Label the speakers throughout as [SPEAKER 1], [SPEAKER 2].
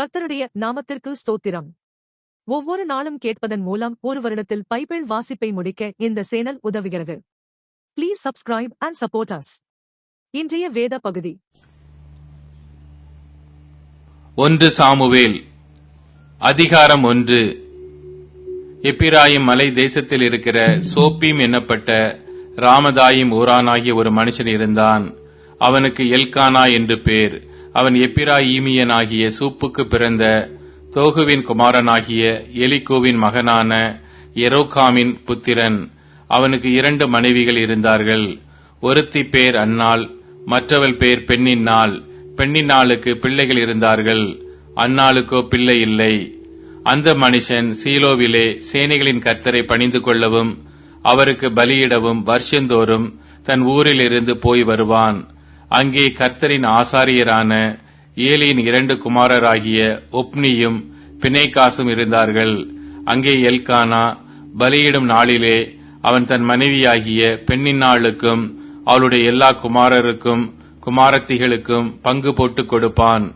[SPEAKER 1] கர்த்தருடைய நாமத்திற்கு ஸ்தோத்திரம். ஒவ்வொரு நாளும் கேட்பதன் மூலம் ஒரு வருடத்தில் பைபிள் வாசிப்பை முடிக்க இந்த சேனல் உதவுகிறது. Please subscribe and support us இன்றைய வேத பகுதி.
[SPEAKER 2] ஒன்று சாமுவேல் அதிகாரம் ஒன்று. எப்பிராயிம் மலை தேசத்தில் இருக்கிற சோப்பீம் என்னப்பட்ட ராமதாயிம் ஊரானாகிய ஒரு மனுஷன் இருந்தான். அவனுக்கு எல்கானா என்று பேர். அவன் எப்பிராயீமியனாகிய சூப்புக்கு பிறந்த தோகுவின் குமாரனாகிய எலிகோவின் மகனான எரோகாமின் புத்திரன். அவனுக்கு இரண்டு மனைவிகள் இருந்தார்கள். ஒருத்தி பேர் அன்னாள் மற்றவள் பேர் பெண்ணின்னாள். பெண்ணின்னாளுக்கு பிள்ளைகள் இருந்தார்கள். அன்னாளுக்கோ பிள்ளை இல்லை. அந்த மனுஷன் சீலோவிலே சேனைகளின் கர்த்தரை பணிந்து கொள்ளவும் அவருக்கு பலியிடவும் வருஷந்தோறும் தன் ஊரிலிருந்து போய் வருவான். அங்கே கர்த்தரின் ஆசாரியரான ஏலியின் இரண்டு குமாரராகிய ஒப்னியும் பிணைக்காசும் இருந்தார்கள். அங்கே எல்கானா பலியிடும் நாளிலே அவன் தன் மனைவியாகிய பெண்ணின்னாளுக்கும் அவளுடைய எல்லா குமாரருக்கும் குமாரத்திகளுக்கும் பங்கு போட்டுக் கொடுப்பான்.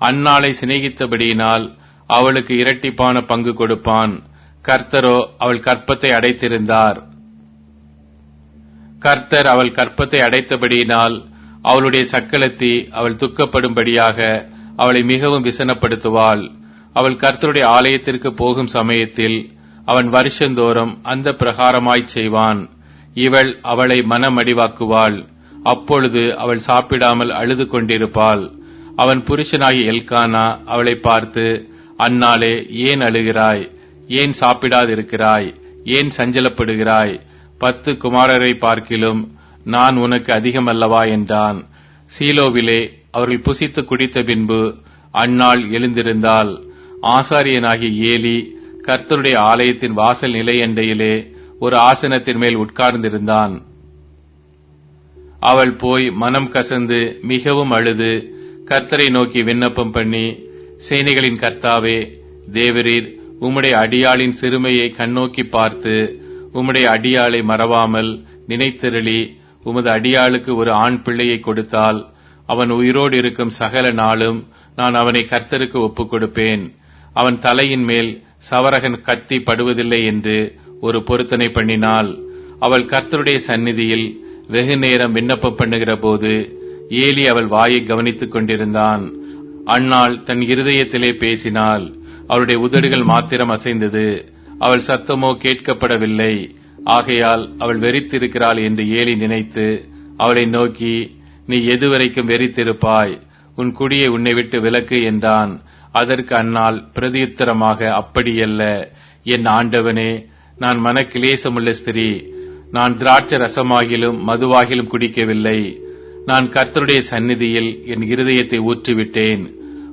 [SPEAKER 2] அந்நாளை சிநேகித்தபடியினால் அவளுக்கு இரட்டிப்பான பங்கு கொடுப்பான். கர்த்தரோ அவள் கற்பத்தை அடைத்திருந்தார். கர்த்தர் அவள் கற்பத்தை அடைத்தபடியினால் அவளுடைய சக்கலத்தி அவள் துக்கப்படும்படியாக அவளை மிகவும் விசனப்படுத்துவாள். அவள் கர்த்தருடைய ஆலயத்திற்கு போகும் சமயத்தில் அவன் வருஷந்தோறும் அந்த பிரகாரமாய்ச் செய்வான். இவள் அவளை மனமடிவாக்குவாள். அப்பொழுது அவள் சாப்பிடாமல் அழுது கொண்டிருப்பாள். அவன் புருஷனாகிய எல்கானா அவளை பார்த்து அந்நாளே ஏன் அழுகிறாய்? ஏன் சாப்பிடாதிருக்கிறாய்? ஏன் சஞ்சலப்படுகிறாய்? பத்து குமாரரை பார்க்கிலும் நான் உனக்கு அதிகமல்லவா என்றான். சீலோவிலே அவர்கள் புசித்து குடித்த பின்பு அந்நாள் எழுந்திருந்தால் ஆசாரியனாகிய ஏலி கர்த்தருடைய ஆலயத்தின் வாசல் நிலையண்டையிலே ஒரு ஆசனத்தின் மேல் உட்கார்ந்திருந்தான். அவள் போய் மனம் கசந்து மிகவும் அழுது கர்த்தரை நோக்கி விண்ணப்பம் பண்ணி சேனைகளின் கர்த்தாவே தேவரீர் உம்முடைய அடியாளின் சிறுமையை கண்ணோக்கி பார்த்து உம்முடைய அடியாளை மறவாமல் நினைத்திரளி உமது அடியாளுக்கு ஒரு ஆண் பிள்ளையை கொடுத்தால் அவன் உயிரோடு இருக்கும் சகல நாளும் நான் அவனை கர்த்தருக்கு ஒப்புக் கொடுப்பேன். அவன் தலையின் மேல் சவரகன் கத்தி படுவதில்லை என்று ஒரு பொருத்தனை பண்ணினாள் அவள் கர்த்தருடைய சந்நிதியில் வெகு நேரம் விண்ணப்பம் பண்ணுகிற போது ஏலி அவள் வாயை கவனித்துக் கொண்டிருந்தான். அண்ணாள் தன் இருதயத்திலே பேசினாள் அவளுடைய உதடுகள் மாத்திரம் அசைந்தது. அவள் சத்தமோ கேட்கப்படவில்லை. ஆகையால் அவள் வெறித்திருக்கிறாள் என்று ஏலி நினைத்து அவளை நோக்கி நீ எதுவரைக்கும் வெறித்திருப்பாய்? உன் குடியை உன்னை விட்டு விலக்கு என்றான். அதற்கு அன்னால் பிரதியுத்தரமாக அப்படியல்ல. என் ஆண்டவனே நான் மனக்கிலேசமுள்ள ஸ்திரீ. நான் திராட்ச ரசமாகிலும் மதுவாகிலும் குடிக்கவில்லை. நான் கர்த்தருடைய சந்நிதியில் என் இருதயத்தை ஊற்றிவிட்டேன்.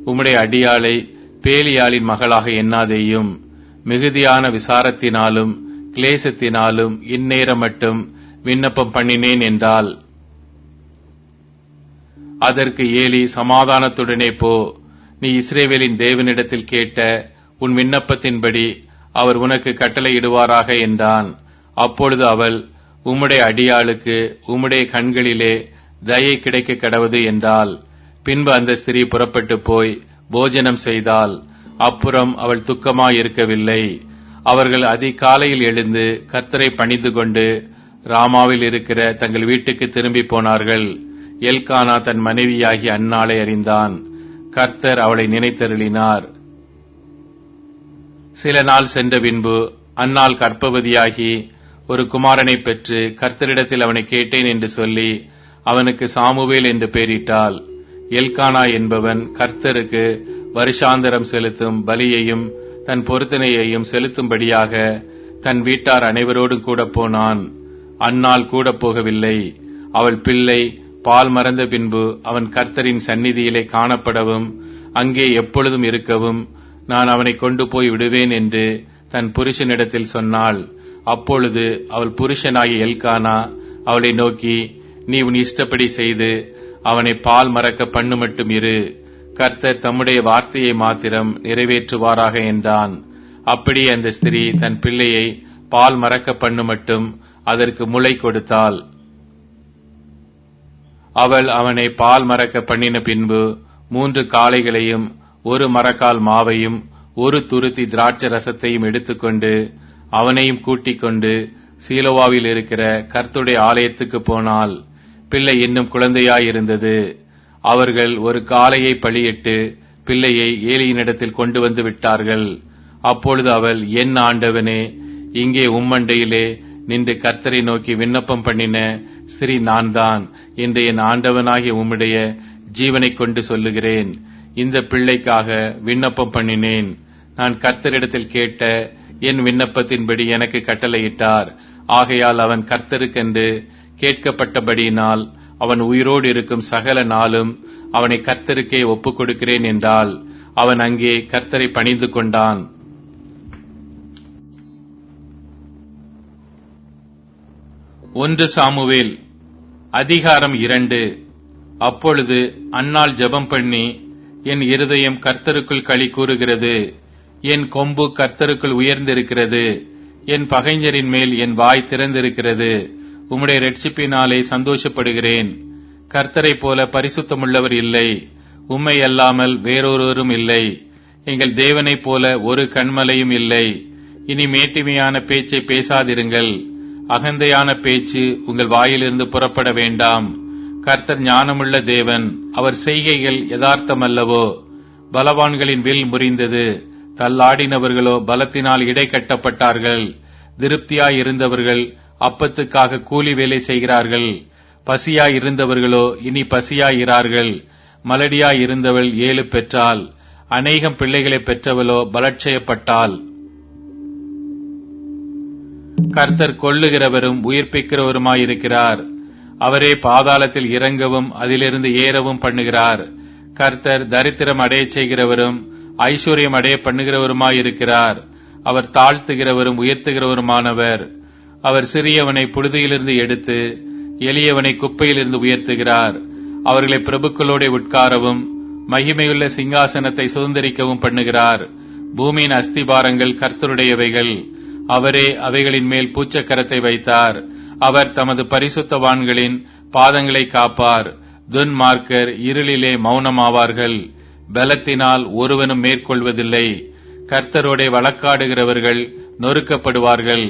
[SPEAKER 2] உம்முடைய அடியாளை பேலியாளின் மகளாக எண்ணாதேயும். மிகுதியான விசாரத்தினாலும் கிளேசத்தினாலும் இந்நேரம் மட்டும் விண்ணப்பம் பண்ணினேன் என்றால் அதற்கு ஏலி சமாதானத்துடனே போ நீ இஸ்ரேவேலின் தேவனிடத்தில் கேட்ட உன் விண்ணப்பத்தின்படி அவர் உனக்கு கட்டளையிடுவாராக என்றான். அப்பொழுது அவள் உம்முடைய அடியாளுக்கு உம்முடைய கண்களிலே தயை கிடைக்க கடவுது என்றால் பின்பு அந்த ஸ்திரீ புறப்பட்டு போய் போஜனம் செய்தால் அப்புறம் அவள் துக்கமாயிருக்கவில்லை. அவர்கள் அதிகாலையில் எழுந்து கர்த்தரை பணிந்து கொண்டு ராமாவில் இருக்கிற தங்கள் வீட்டுக்கு திரும்பி போனார்கள். எல்கானா தன் மனைவியாகி அந்நாளை அறிந்தான். கர்த்தர் அவளை நினைத்தருளினார். சில நாள் சென்ற பின்பு அந்நாள் கற்பவதியாகி ஒரு குமாரனை பெற்று கர்த்தரிடத்தில் அவனை கேட்டேன் என்று சொல்லி அவனுக்கு சாமுவேல் என்று பெயரிட்டாள். எல்கானா என்பவன் கர்த்தருக்கு வருஷாந்தரம் செலுத்தும் பலியையும் தன் பொருத்தனையையும் செலுத்தும்படியாக தன் வீட்டார் அனைவரோடும் கூட போனான். அன்னால் கூட போகவில்லை. அவள் பிள்ளை பால் மறந்த பின்பு அவன் கர்த்தரின் சந்நிதியிலே காணப்படவும் அங்கே எப்பொழுதும் இருக்கவும் நான் அவனை கொண்டு போய் விடுவேன் என்று தன் புருஷனிடத்தில் சொன்னாள். அப்பொழுது அவள் புருஷனாகிய எல்கானா அவளை நோக்கி நீ உன் இஷ்டப்படி செய்து அவனை பால் மறக்க பண்ணு மட்டும் இரு. கர்த்தர் தம்முடைய வார்த்தையை மாத்திரம் நிறைவேற்றுவாராக என்றான். அப்படி அந்த ஸ்திரீ தன் பிள்ளையை பால் மறக்க பண்ணு மட்டும் அதற்கு முளை கொடுத்தாள். அவள் அவனை பால் மறக்க பண்ணின பின்பு மூன்று காளைகளையும் ஒரு மரக்கால் மாவையும் ஒரு துருத்தி திராட்சை ரசத்தையும் எடுத்துக்கொண்டு அவனையும் கூட்டிக் கொண்டு சீலோவாவில் இருக்கிற கர்த்துடைய ஆலயத்துக்கு போனாள். பிள்ளை இன்னும் குழந்தையாயிருந்தது. அவர்கள் ஒரு காளையை பழியிட்டு பிள்ளையை ஏலியினிடத்தில் கொண்டு வந்து விட்டார்கள். அப்பொழுது அவள் என் ஆண்டவனே இங்கே உம்மண்டையிலே நின்று கர்த்தரை நோக்கி விண்ணப்பம் பண்ணின ஸ்ரீ நான் தான் என்று என் ஆண்டவனாகிய உம்முடைய ஜீவனைக் கொண்டு சொல்லுகிறேன். இந்த பிள்ளைக்காக விண்ணப்பம் பண்ணினேன். நான் கர்த்தரிடத்தில் கேட்ட என் விண்ணப்பத்தின்படி எனக்கு கட்டளையிட்டார். ஆகையால் அவன் கர்த்தருக்கென்று கேட்கப்பட்டபடியினால் அவன் உயிரோடு இருக்கும் சகல நாளும் அவனை கர்த்தருக்கே ஒப்புக் கொடுக்கிறேன் என்றால் அவன் அங்கே கர்த்தரை பணிந்து கொண்டான். ஒன்று சாமுவேல் அதிகாரம் இரண்டு. அப்பொழுது அன்னால் ஜெபம் பண்ணி என் இருதயம் கர்த்தருக்குள் களி கூறுகிறது என் கொம்பு கர்த்தருக்குள் உயர்ந்திருக்கிறது என் பகைஞரின் மேல் என் வாய் திறந்திருக்கிறது உம்முடைய ரட்சிப்பினாலே சந்தோஷப்படுகிறேன். கர்த்தரைப் போல பரிசுத்தமுள்ளவர் இல்லை. உம்மை அல்லாமல் வேறொருவரும் இல்லை. எங்கள் தேவனைப் போல ஒரு கண்மலையும் இல்லை. இனி மேட்டிமையான பேச்சை பேசாதிருங்கள். அகந்தையான பேச்சு உங்கள் வாயிலிருந்து புறப்பட வேண்டாம். கர்த்தர் ஞானமுள்ள தேவன் அவர் செய்கைகள் யதார்த்தமல்லவோ? பலவான்களின் வில் முறிந்தது. தள்ளாடினவர்களோ பலத்தினால் இடை கட்டப்பட்டார்கள் திருப்தியாய் இருந்தவர்கள் அப்பத்துக்காக கூலி வேலை செய்கிறார்கள். பசியாய் இருந்தவர்களோ இனி பசியாயிரார்கள். மலடியாய் இருந்தவள் ஏழு பெற்றால் அநேகம் பிள்ளைகளை பெற்றவளோ பலட்சயப்பட்டாள். கர்த்தர் கொள்ளுகிறவரும் உயிர்ப்பிக்கிறவருமாயிருக்கிறார். அவரே பாதாளத்தில் இறங்கவும் அதிலிருந்து ஏறவும் பண்ணுகிறார். கர்த்தர் தரித்திரம் அடைய செய்கிறவரும் ஐஸ்வர்யம் அடைய பண்ணுகிறவருமாயிருக்கிறார். அவர் தாழ்த்துகிறவரும் உயர்த்துகிறவருமானவர். அவர் சிறியவனை புழுதியிலிருந்து எடுத்து எளியவனை குப்பையிலிருந்து உயர்த்துகிறார். அவர்களை பிரபுக்களோட உட்காரவும் மகிமையுள்ள சிங்காசனத்தை சுதந்திரிக்கவும் பண்ணுகிறார். பூமியின் அஸ்திபாரங்கள் கர்த்தருடையவைகள். அவரே அவைகளின் மேல் பூச்சக்கரத்தை வைத்தார். அவர் தமது பரிசுத்தவான்களின் பாதங்களை காப்பார். துன்மார்க்கர் இருளிலே மௌனமாவார்கள். பலத்தினால் ஒருவனும் மேற்கொள்வதில்லை. கர்த்தரோட வழக்காடுகிறவர்கள் நொறுக்கப்படுவார்கள்.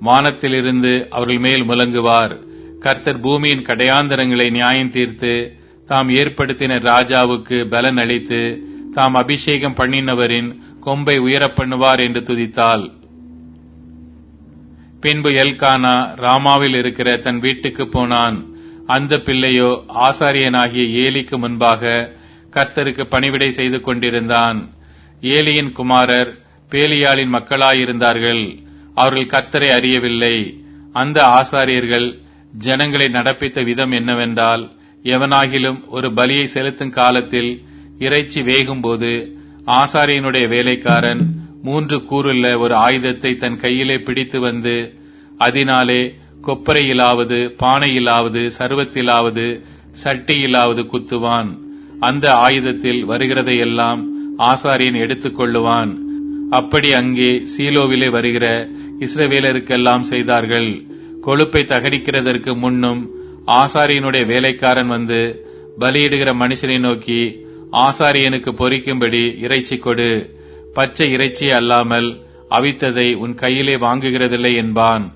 [SPEAKER 2] வானத்திலிருந்து அவர்கள் மேல் முழங்குவார். கர்த்தர் பூமியின் கடையாந்தரங்களை நியாயம் தீர்த்து தாம் ஏற்படுத்தின ராஜாவுக்கு பலன் அளித்து தாம் அபிஷேகம் பண்ணினவரின் கொம்பை உயரப் பண்ணுவார் என்று துதித்தாள் பின்பு எல்கானா ராமாவில் இருக்கிற தன் வீட்டுக்கு போனான். அந்த பிள்ளையோ ஆசாரியனாகிய ஏலிக்கு முன்பாக கர்த்தருக்கு பணிவிடை செய்து கொண்டிருந்தான். ஏலியின் குமாரர் பேலியாளின் மக்களாயிருந்தார்கள். அவர்கள் கத்தரை அறியவில்லை. அந்த ஆசாரியர்கள் ஜனங்களை நடப்பித்த விதம் என்னவென்றால் எவனாகிலும் ஒரு பலியை செலுத்தும் காலத்தில் இறைச்சி வேகும்போது ஆசாரியனுடைய வேலைக்காரன் மூன்று கூறுள்ள ஒரு ஆயுதத்தை தன் கையிலே பிடித்து வந்து அதனாலே கொப்பரையிலாவது பானையிலாவது சர்வத்திலாவது சட்டியிலாவது குத்துவான். அந்த ஆயுதத்தில் வருகிறதையெல்லாம் ஆசாரியன் எடுத்துக்கொள்ளுவான். அப்படி அங்கே சீலோவிலே வருகிற இஸ்ரவேலருக்கெல்லாம் செய்தார்கள். கொழுப்பை தகரிக்கிறதற்கு முன்னும் ஆசாரியனுடைய வேலைக்காரன் வந்து பலியிடுகிற மனுஷனை நோக்கி ஆசாரியனுக்கு பொறிக்கும்படி இறைச்சி கொடு. பச்சை இறைச்சி அல்லாமல் அவித்ததை உன் கையிலே வாங்குகிறதில்லை என்பான்.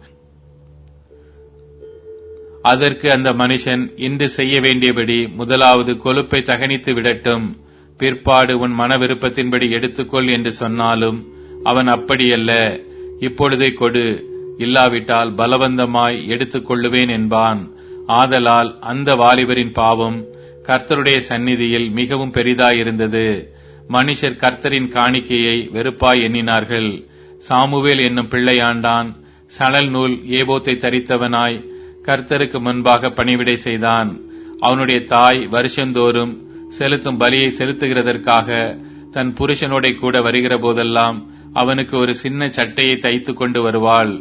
[SPEAKER 2] அதற்கு அந்த மனுஷன் இன்று செய்ய வேண்டியபடி முதலாவது கொழுப்பை தகனித்து விடட்டும். பிற்பாடு உன் மன விருப்பத்தின்படி எடுத்துக்கொள் என்று சொன்னாலும் அவன் அப்படியல்ல. இப்பொழுதே கொடு. இல்லாவிட்டால் பலவந்தமாய் எடுத்துக் கொள்ளுவேன் என்பான். ஆதலால் அந்த வாலிபரின் பாவம் கர்த்தருடைய சந்நிதியில் மிகவும் பெரிதாயிருந்தது. மனுஷர் கர்த்தரின் காணிக்கையை வெறுப்பாய் எண்ணினார்கள். சாமுவேல் என்னும் பிள்ளையாண்டான். சணல் நூல் ஏபோத்தை தரித்தவனாய் கர்த்தருக்கு முன்பாக பணிவிடை செய்தான். அவனுடைய தாய் வருஷந்தோறும் செலுத்தும் பலியை செலுத்துகிறதற்காக தன் புருஷனோட கூட வருகிற போதெல்லாம் அவனுக்கு ஒரு சின்ன சட்டையை தைத்து கொண்டு வருவாள்.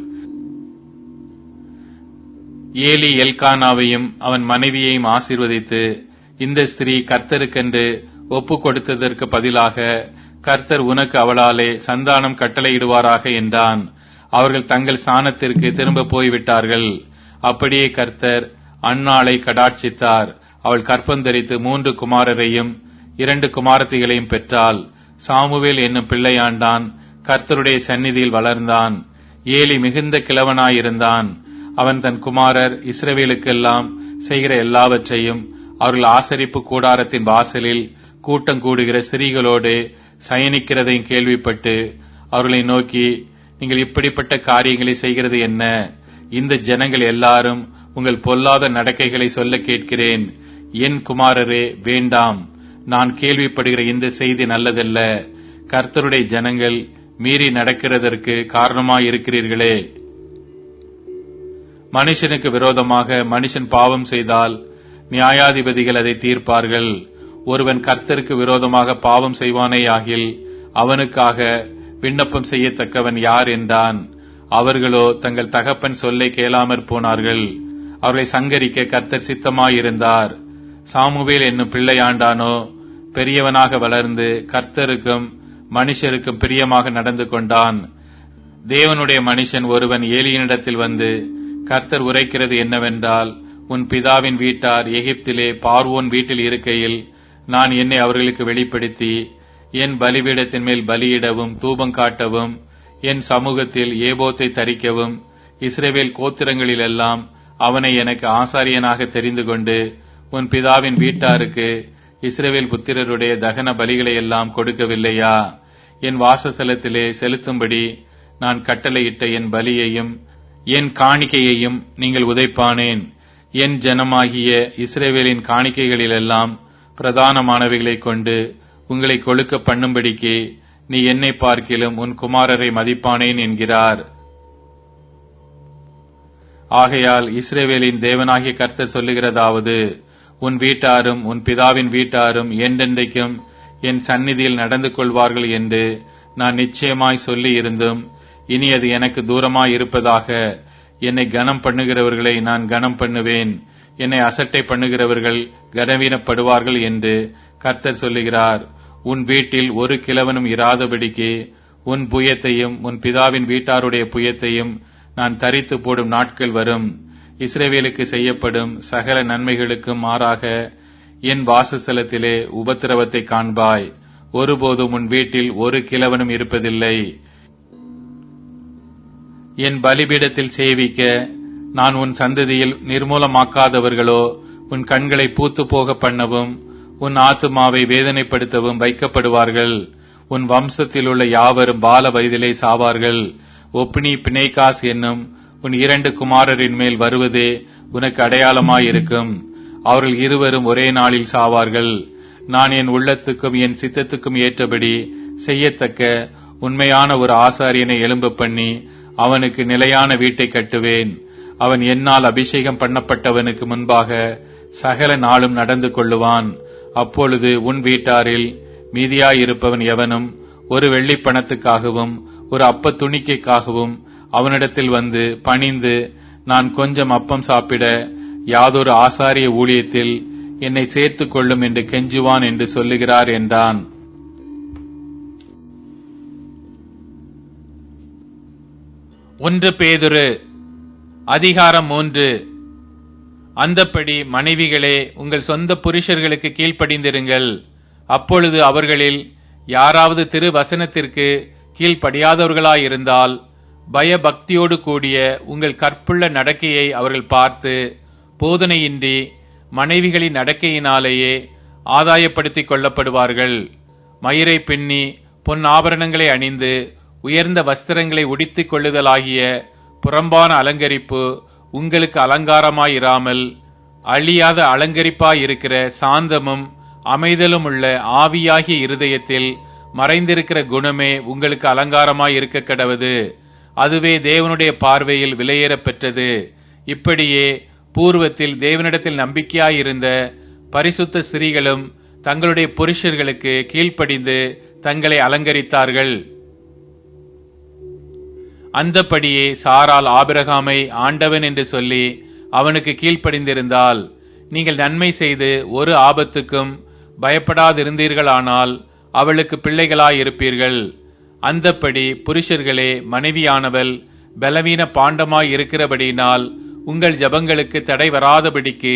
[SPEAKER 2] ஏலி எல்கானாவையும் அவன் மனைவியையும் ஆசீர்வதித்து இந்த ஸ்திரீ கர்த்தருக்கென்று ஒப்பு கொடுத்ததற்கு பதிலாக கர்த்தர் உனக்கு அவளாலே சந்தானம் கட்டளையிடுவாராக என்றான். அவர்கள் தங்கள் ஸ்தானத்திற்கு திரும்ப போய்விட்டார்கள். அப்படியே கர்த்தர் அந்நாளை கடாட்சித்தார். அவள் கற்பந்தரித்து மூன்று குமாரரையும் இரண்டு குமாரத்திகளையும் பெற்றாள். சாமுவேல் என்னும் பிள்ளையாண்டான். கர்த்தருடைய சந்நிதியில் வளர்ந்தான். ஏலி மிகுந்த கிழவனாயிருந்தான். அவன் தன் குமாரர் இஸ்ரவேலுக்கெல்லாம் செய்கிற எல்லாவற்றையும் அவர்கள் ஆசரிப்பு கூடாரத்தின் வாசலில் கூட்டம் கூடுகிற ஸ்திரீகளோடு சயனிக்கிறதையும் கேள்விப்பட்டு அவர்களை நோக்கி நீங்கள் இப்படிப்பட்ட காரியங்களை செய்கிறது என்ன? இந்த ஜனங்கள் எல்லாரும் உங்கள் பொல்லாத நடக்கைகளை சொல்ல கேட்கிறேன். என் குமாரரே வேண்டாம். நான் கேள்விப்படுகிற இந்த செய்தி நல்லதல்ல. கர்த்தருடைய ஜனங்கள் மீறி நடக்கிறதற்கு காரணமாய் இருக்கிறீர்களே மனுஷனுக்கு விரோதமாக மனுஷன் பாவம் செய்தால் நியாயாதிபதிகள் அதை தீர்ப்பார்கள். ஒருவன் கர்த்தருக்கு விரோதமாக பாவம் செய்வானேயாகில் அவனுக்காக விண்ணப்பம் செய்யத்தக்கவன் யார் என்றான். அவர்களோ தங்கள் தகப்பன் சொல்லை கேளாமற் போனார்கள். அவர்களை சங்கரிக்க கர்த்தர் சித்தமாயிருந்தார். சாமுவேல் என்னும் பிள்ளையாண்டானோ பெரியவனாக வளர்ந்து கர்த்தருக்கும் மனுஷருக்கு பிரியமாக நடந்து கொண்டான். தேவனுடைய மனுஷன் ஒருவன் ஏலியனிடத்தில் வந்து கர்த்தர் உரைக்கிறது என்னவென்றால் உன் பிதாவின் வீட்டார் எகிப்திலே பார்வோன் வீட்டில் இருக்கையில் நான் என்னை அவர்களுக்கு வெளிப்படுத்தி என் பலிபீடத்தின் மேல் பலியிடவும் தூபம் காட்டவும் என் சமூகத்தில் ஏபோத்தை தரிக்கவும் இஸ்ரேவேல் கோத்திரங்களிலெல்லாம் அவனை எனக்கு ஆசாரியனாக தெரிந்து கொண்டு உன் பிதாவின் வீட்டாருக்கு இஸ்ரேவேல் புத்திரருடைய தகன பலிகளை எல்லாம் கொடுக்கவில்லையா? என் வாசஸ்தலத்திலே செலுத்தும்படி நான் கட்டளையிட்ட என் பலியையும் என் காணிக்கையையும் நீங்கள் உதைப்பானேன். என் ஜனமாகிய இஸ்ரேவேலின் காணிக்கைகளிலெல்லாம் பிரதானமானவைகளை கொண்டு உங்களை கொழுக்க பண்ணும்படிக்கு நீ என்னை பார்க்கிலும் உன் குமாரரை மதிப்பானேன் என்கிறார். ஆகையால் இஸ்ரேவேலின் தேவனாகிய கர்த்தர் சொல்லுகிறதாவது உன் வீட்டாரும் உன் பிதாவின் வீட்டாரும் என்றென்றைக்கும் என் சந்நிதியில் நடந்து கொள்வார்கள் என்று நான் நிச்சயமாய் சொல்லி இருந்தும் இனி அது எனக்கு தூரமாய் இருப்பதாக என்னை கனம் பண்ணுகிறவர்களை நான் கனம் பண்ணுவேன். என்னை அசட்டை பண்ணுகிறவர்கள் கனவீனப்படுவார்கள் என்று கர்த்தர் சொல்லுகிறார். உன் வீட்டில் ஒரு கிழவனும் இராதபடிக்கு உன் புயத்தையும் உன் பிதாவின் வீட்டாருடைய புயத்தையும் நான் தரித்து போடும் நாட்கள் வரும். இஸ்ரேவேலுக்கு செய்யப்படும் சகல நன்மைகளுக்கும் மாறாக என் வாசஸ்தலத்திலே உபத்திரவத்தை காண்பாய். ஒருபோதும் உன் வீட்டில் ஒரு கிழவனும் இருப்பதில்லை. என் பலிபீடத்தில் சேவிக்க நான் உன் சந்ததியில் நிர்மூலமாக்காதவர்களோ உன் கண்களை பூத்து போக பண்ணவும் உன் ஆத்துமாவை வேதனைப்படுத்தவும் வைக்கப்படுவார்கள். உன் வம்சத்தில் உள்ள யாவரும் பால வயதிலே சாவார்கள். ஒப்பினி பிணைகாஸ் என்னும் உன் இரண்டு குமாரரின் மேல் வருவதே உனக்கு அடையாளமாயிருக்கும். அவர்கள் இருவரும் ஒரே நாளில் சாவார்கள். நான் என் உள்ளத்துக்கும் என் சித்தத்துக்கும் ஏற்றபடி செய்யத்தக்க உண்மையான ஒரு ஆசாரியனை எலும்பு பண்ணி அவனுக்கு நிலையான வீட்டை கட்டுவேன். அவன் என்னால் அபிஷேகம் பண்ணப்பட்டவனுக்கு முன்பாக சகல நாளும் நடந்து கொள்ளுவான். அப்பொழுது உன் வீட்டாரில் மீதியாயிருப்பவன் எவனும் ஒரு வெள்ளி பணத்துக்காகவும் ஒரு அப்ப துணிக்கைக்காகவும் அவனிடத்தில் வந்து பணிந்து நான் கொஞ்சம் அப்பம் சாப்பிட யாதொரு ஆசாரிய ஊழியத்தில் என்னை சேர்த்துக் கொள்ளும் என்று கெஞ்சுவான் என்று சொல்லுகிறார் என்றான். ஒன்று பேதுரு அதிகாரம் மூன்று. அந்தப்படி மனைவிகளே உங்கள் சொந்த புருஷர்களுக்கு கீழ்ப்படிந்திருங்கள். அப்பொழுது அவர்களில் யாராவது திரு வசனத்திற்கு கீழ்ப்படியாதவர்களாயிருந்தால் பயபக்தியோடு கூடிய உங்கள் கற்புள்ள நடக்கையை அவர்கள் பார்த்து போதனையின்றி மனைவிகளின் நடக்கையினாலேயே ஆதாயப்படுத்திக் கொள்ளப்படுவார்கள். மயிரை பின்னி பொன் ஆபரணங்களை அணிந்து உயர்ந்த வஸ்திரங்களை உடித்துக் கொள்ளுதலாகிய புறம்பான அலங்கரிப்பு உங்களுக்கு அலங்காரமாயிராமல் அழியாத அலங்கரிப்பாயிருக்கிற சாந்தமும் அமைதலும் உள்ள ஆவியாகிய இருதயத்தில் மறைந்திருக்கிற குணமே உங்களுக்கு அலங்காரமாய் இருக்க கடவது. அதுவே தேவனுடைய பார்வையில் விலையேறப்பெற்றது இப்படியே பூர்வத்தில் தேவனிடத்தில் நம்பிக்கையாயிருந்த பரிசுத்த ஸ்திரீகளும் தங்களுடைய புருஷர்களுக்கு கீழ்ப்படிந்து தங்களை அலங்கரித்தார்கள். அந்தபடியே சாரால் ஆபிரகாமை ஆண்டவன் என்று சொல்லி அவனுக்கு கீழ்ப்படிந்திருந்தால் நீங்கள் நன்மை செய்து ஒரு ஆபத்துக்கும் பயப்படாதிருந்தீர்களானால் அவளுக்கு பிள்ளைகளாயிருப்பீர்கள். அந்தப்படி புருஷர்களே மனைவியானவள் பலவீன பாண்டமாய் இருக்கிறபடியினால் உங்கள் ஜபங்களுக்கு தடை வராதபடிக்கு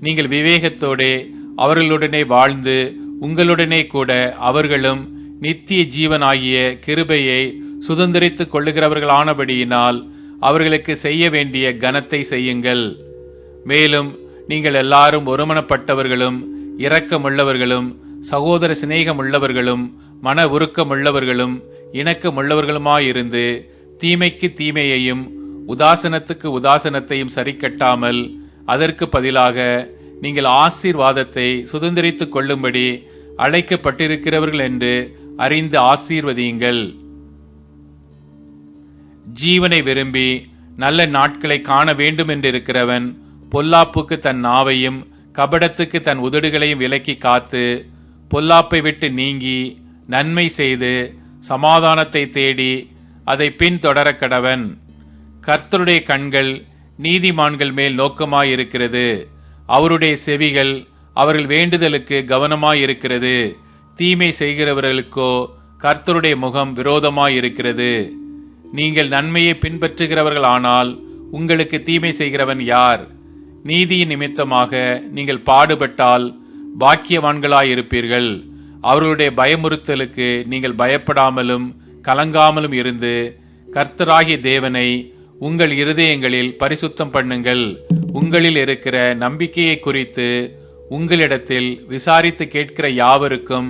[SPEAKER 2] நீங்கள் விவேகத்தோடு அவர்களுடனே வாழ்ந்து உங்களுடனே கூட அவர்களும் நித்திய ஜீவனாகிய கிருபையை சுதந்திரித்துக் கொள்ளுகிறவர்களானபடியினால் அவர்களுக்கு செய்ய வேண்டிய கனத்தை செய்யுங்கள். மேலும் நீங்கள் எல்லாரும் ஒருமனப்பட்டவர்களும் இரக்கமுள்ளவர்களும் சகோதர சிநேகமுள்ளவர்களும் மன உருக்கமுள்ளவர்களும் இணக்கமுள்ளவர்களுமாயிருந்து தீமைக்கு தீமையையும் உதாசனத்துக்கு உதாசனத்தையும் சரிக்கட்டாமல் அதற்கு பதிலாக நீங்கள் ஆசீர்வாதத்தை சுதந்திரித்துக் கொள்ளும்படி அழைக்கப்பட்டிருக்கிறவர்கள் என்று அறிந்து ஆசீர்வதியுங்கள். ஜீவனை விரும்பி நல்ல நாட்களை காண வேண்டும் என்றிருக்கிறவன் பொல்லாப்புக்கு தன் நாவையும் கபடத்துக்கு தன் உதடுகளையும் விலக்கி காத்து பொல்லாப்பை விட்டு நீங்கி நன்மை செய்து சமாதானத்தை தேடி அதை பின்தொடர கடவன். கர்த்தருடைய கண்கள் நீதிமான்கள் மேல் நோக்கமாயிருக்கிறது. அவருடைய செவிகள் அவர்கள் வேண்டுதலுக்கு கவனமாயிருக்கிறது. தீமை செய்கிறவர்களுக்கோ கர்த்தருடைய முகம் விரோதமாயிருக்கிறது. நீங்கள் நன்மையை பின்பற்றுகிறவர்கள் ஆனால் உங்களுக்கு தீமை செய்கிறவன் யார்? நீதியின் நிமித்தமாக நீங்கள் பாடுபட்டால் பாக்கியவான்களாயிருப்பீர்கள். அவர்களுடைய பயமுறுத்தலுக்கு நீங்கள் பயப்படாமலும் கலங்காமலும் இருந்து கர்த்தராகிய தேவனை உங்கள் இருதயங்களில் பரிசுத்தம் பண்ணுங்கள். உங்களில் இருக்கிற நம்பிக்கையை குறித்து உங்களிடத்தில் விசாரித்து கேட்கிற யாவருக்கும்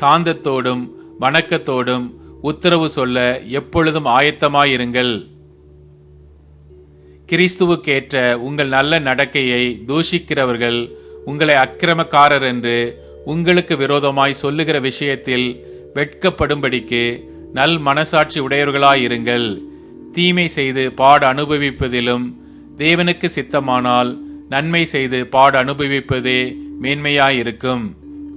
[SPEAKER 2] சாந்தத்தோடும் வணக்கத்தோடும் உத்தரவு சொல்ல எப்பொழுதும் ஆயத்தமாயிருங்கள். கிறிஸ்துவுக்கேற்ற உங்கள் நல்ல நடக்கையை தூஷிக்கிறவர்கள் உங்களை அக்கிரமக்காரர் என்று உங்களுக்கு விரோதமாய் சொல்லுகிற விஷயத்தில் வெட்கப்படும்படிக்கு நல் மனசாட்சி உடையவர்களாயிருங்கள். தீமை செய்து பாடு அனுபவிப்பதிலும் தேவனுக்கு சித்தமானால் நன்மை செய்து பாடு அனுபவிப்பதே மேன்மையாயிருக்கும்.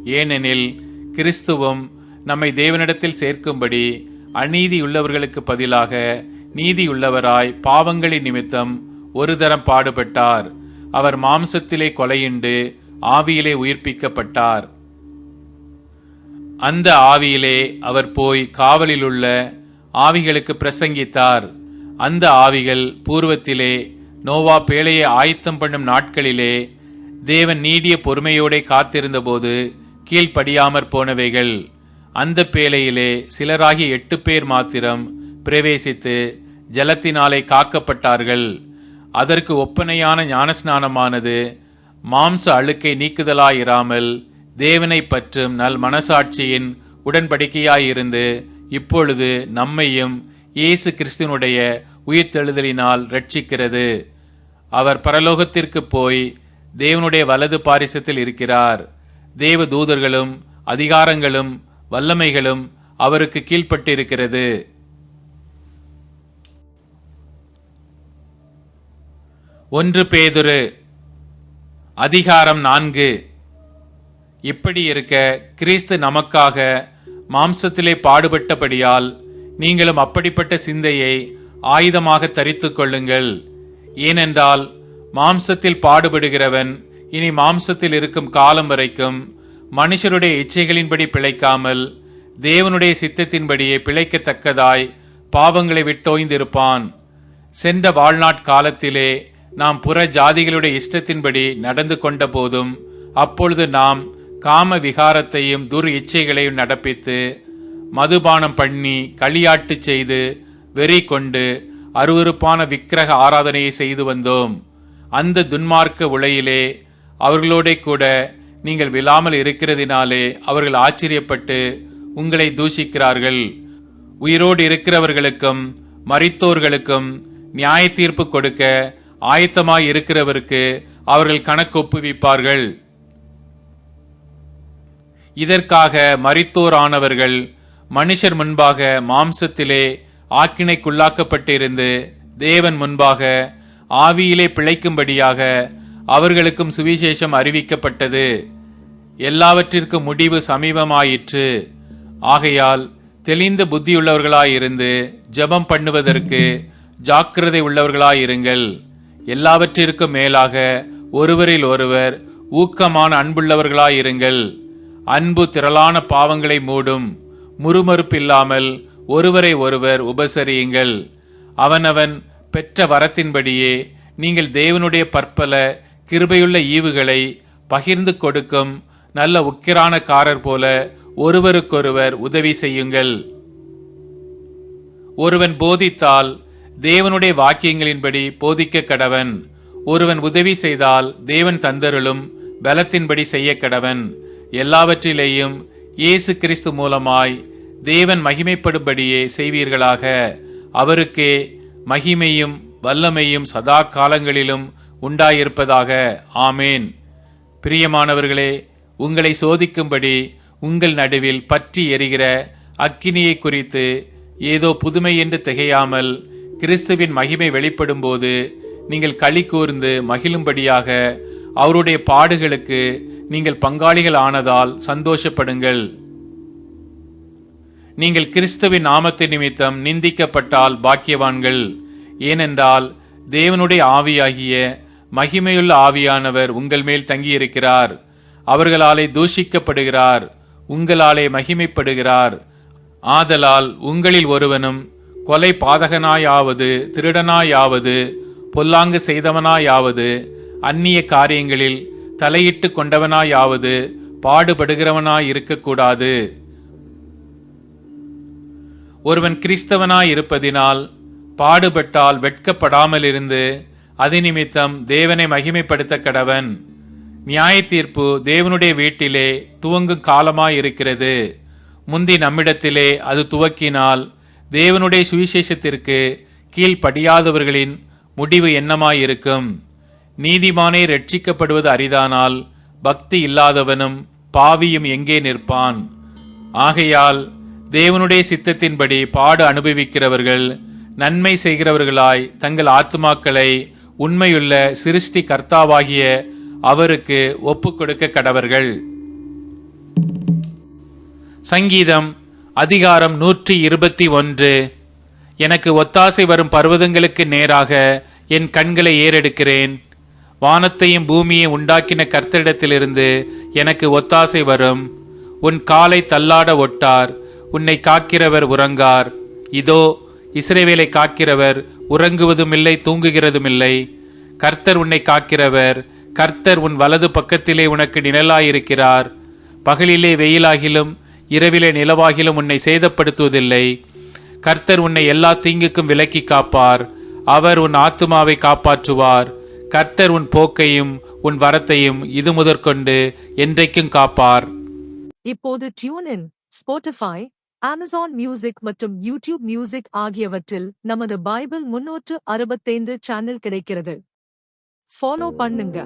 [SPEAKER 2] ஏனெனில் கிறிஸ்துவும் நம்மை தேவனிடத்தில் சேர்க்கும்படி அநீதியுள்ளவர்களுக்கு பதிலாக நீதியுள்ளவராய் பாவங்களின் நிமித்தம் ஒரு தரம் பாடுபட்டார். அவர் மாம்சத்திலே கொலையுண்டு ஆவியிலே உயிர்ப்பிக்கப்பட்டார். அந்த ஆவியிலே அவர் போய் காவலில் உள்ள ஆவிகளுக்கு பிரசங்கித்தார். அந்த ஆவிகள் பூர்வத்திலே நோவா பேழையை ஆயத்தம் பண்ணும் நாட்களிலே தேவன் நீடிய பொறுமையோடே காத்திருந்தபோது கீழ்ப்படியாமற் போனவைகள். அந்த பேழையிலே சிலராகிய எட்டு பேர் மாத்திரம் பிரவேசித்து ஜலத்தினாலே காக்கப்பட்டார்கள். அதற்கு ஒப்பனையான ஞானஸ்நானமானது மாம்ச அழுக்கை நீக்குதலாயிராமல் தேவனை பற்றும் நல் மனசாட்சியின் உடன்படிக்கையாயிருந்து இப்பொழுது நம்மையும் இயேசு கிறிஸ்துவனுடைய உயிர்த்தெழுதலினால் ரட்சிக்கிறது அவர் பரலோகத்திற்கு போய் தேவனுடைய வலது பாரிசத்தில் இருக்கிறார். தேவ தூதர்களும் அதிகாரங்களும் வல்லமைகளும் அவருக்கு கீழ்ப்பட்டிருக்கிறது. ஒன்று பேதுரு அதிகாரம் நான்கு. இப்படி இருக்க கிறிஸ்து நமக்காக மாம்சத்திலே பாடுபட்டபடியால் நீங்களும் அப்படிப்பட்ட சிந்தையை ஆயுதமாக தரித்துக் கொள்ளுங்கள். ஏனென்றால் மாம்சத்தில் பாடுபடுகிறவன் இனி மாம்சத்தில் இருக்கும் காலம் வரைக்கும் மனுஷருடைய இச்சைகளின்படி பிழைக்காமல் தேவனுடைய சித்தத்தின்படியே பிழைக்கத்தக்கதாய் பாவங்களை விட்டோய்ந்திருப்பான் சென்ற வாழ்நாட் காலத்திலே நாம் புற ஜாதிகளுடைய இஷ்டத்தின்படி நடந்து கொண்ட போதும் அப்பொழுது நாம் காம விகாரத்தையும் துர் இச்சைகளையும் நடப்பித்து மதுபானம் பண்ணி களியாட்டு செய்து வெறி கொண்டு அருவருப்பான விக்கிரக ஆராதனையை செய்து வந்தோம். அந்த துன்மார்க்க உலையிலே அவர்களோட கூட நீங்கள் விழாமல் இருக்கிறதினாலே அவர்கள் ஆச்சரியப்பட்டு உங்களை தூஷிக்கிறார்கள். உயிரோடு இருக்கிறவர்களுக்கும் மறித்தோர்களுக்கும் நியாய தீர்ப்பு கொடுக்க ஆயத்தமாய் இருக்கிறவருக்கு அவர்கள் கணக்கு ஒப்புவிப்பார்கள். இதற்காக மரித்தோரானவர்கள் மனுஷர் முன்பாக மாம்சத்திலே ஆக்கினைக்குள்ளாக்கப்பட்டிருந்து தேவன் முன்பாக ஆவியிலே பிழைக்கும்படியாக அவர்களுக்கும் சுவிசேஷம் அறிவிக்கப்பட்டது. எல்லாவற்றிற்கும் முடிவு சமீபமாயிற்று. ஆகையால் தெளிந்த புத்தியுள்ளவர்களாயிருந்து ஜெபம் பண்ணுவதற்கு ஜாக்கிரதை உள்ளவர்களாயிருங்கள். எல்லாவற்றிற்கும் மேலாக ஒருவரில் ஒருவர் ஊக்கமான அன்புள்ளவர்களாயிருங்கள். அன்பு திரளான பாவங்களை மூடும். முறுமறுப்பில்லாமல் ஒருவரை ஒருவர் உபசரியுங்கள். அவனவன் பெற்ற வரத்தின்படியே நீங்கள் தேவனுடைய பற்பல கிருபையுள்ள ஈவுகளை பகிர்ந்து கொடுக்கும் நல்ல உக்கிரானக்காரர் போல ஒருவருக்கொருவர் உதவி செய்யுங்கள். ஒருவன் போதித்தால் தேவனுடைய வாக்கியங்களின்படி போதிக்க கடவன். ஒருவன் உதவி செய்தால் தேவன் தந்தருளும் பலத்தின்படி செய்ய கடவன். எல்லாவற்றிலேயும் இயேசு கிறிஸ்து மூலமாய் தேவன் மகிமைப்படும்படியே செய்வீர்களாக. அவருக்கே மகிமையும் வல்லமையும் சதா காலங்களிலும் உண்டாயிருப்பதாக. ஆமேன். பிரியமானவர்களே உங்களை சோதிக்கும்படி உங்கள் நடுவில் பற்றி எரிகிற அக்கினியை குறித்து ஏதோ புதுமை என்று திகையாமல் கிறிஸ்துவின் மகிமை வெளிப்படும்போது நீங்கள் களி கூர்ந்து மகிழும்படியாக அவருடைய பாடுகளுக்கு நீங்கள் பங்காளிகள் ஆனதால் சந்தோஷப்படுங்கள். நீங்கள் கிறிஸ்துவின் நாமத்தை நிமித்தம் நிந்திக்கப்பட்டால் பாக்கியவான்கள். ஏனென்றால் தேவனுடைய ஆவியாகிய மகிமையுள்ள ஆவியானவர் உங்கள் மேல் தங்கியிருக்கிறார். அவர்களாலே தூஷிக்கப்படுகிறார் உங்களாலே மகிமைப்படுகிறார். ஆதலால் உங்களில் ஒருவனும் கொலை பாதகனாயாவது திருடனாயாவது பொல்லாங்கு செய்தவனாயாவது அந்நிய காரியங்களில் தலையிட்டு கொண்டவனாயாவது பாடுபடுகிறவனாய் இருக்கக்கூடாது. ஒருவன் கிறிஸ்தவனாய் இருப்பதினால் பாடுபட்டால் வெட்கப்படாமல் இருந்து அது நிமித்தம் தேவனை மகிமைப்படுத்த கடவன். நியாய தீர்ப்பு தேவனுடைய வீட்டிலே துவங்கும் காலமாய் இருக்கிறது. முந்தி நம்மிடத்திலே அது துவக்கினால் தேவனுடைய சுவிசேஷத்திற்கு கீழ்ப்படியாதவர்களின் முடிவு என்னமாயிருக்கும்? நீதிமானே ரட்சிக்கப்படுவது அரிதானால் பக்தி இல்லாதவனும் பாவியும் எங்கே நிற்பான்? ஆகையால் தேவனுடைய சித்தத்தின்படி பாடு அனுபவிக்கிறவர்கள் நன்மை செய்கிறவர்களாய் தங்கள் ஆத்மாக்களை உண்மையுள்ள சிருஷ்டி கர்த்தாவாகிய அவருக்கு ஒப்பு கொடுக்க கடவர்கள். சங்கீதம் அதிகாரம் நூற்றி இருபத்தி ஒன்று. எனக்கு ஒத்தாசை வரும் பர்வதங்களுக்கு நேராக என் கண்களை ஏறெடுக்கிறேன். வானத்தையும் பூமியையும் உண்டாக்கின கர்த்தரிடத்திலிருந்து எனக்கு ஒத்தாசை வரும். உன் காலை தள்ளாட ஒட்டார் உன்னை காக்கிறவர் உறங்கார். இதோ இஸ்ரேவேலை காக்கிறவர் உறங்குவதுமில்லை தூங்குகிறதுமில்லை. கர்த்தர் உன்னை காக்கிறவர் கர்த்தர் உன் வலது பக்கத்திலே உனக்கு நிழலாயிருக்கிறார். பகலிலே வெயிலாகிலும் இரவிலே நிலவாகிலும் உன்னை சேதப்படுத்துவதில்லை. கர்த்தர் உன்னை எல்லா தீங்குக்கும் விலக்கி காப்பார். அவர் உன் ஆத்துமாவை காப்பாற்றுவார். கர்த்தர் உன் போக்கையும் உன் வரத்தையும் இது முதற்கொண்டு என்றைக்கும் காப்பார்.
[SPEAKER 1] இப்போது tune in Spotify Amazon music மற்றும் யூடியூப் மியூசிக் ஆகியவற்றில் நமது பைபிள் முன்னூற்று அறுபத்தைந்து சேனல் கிடைக்கிறது. ஃபாலோ பண்ணுங்க.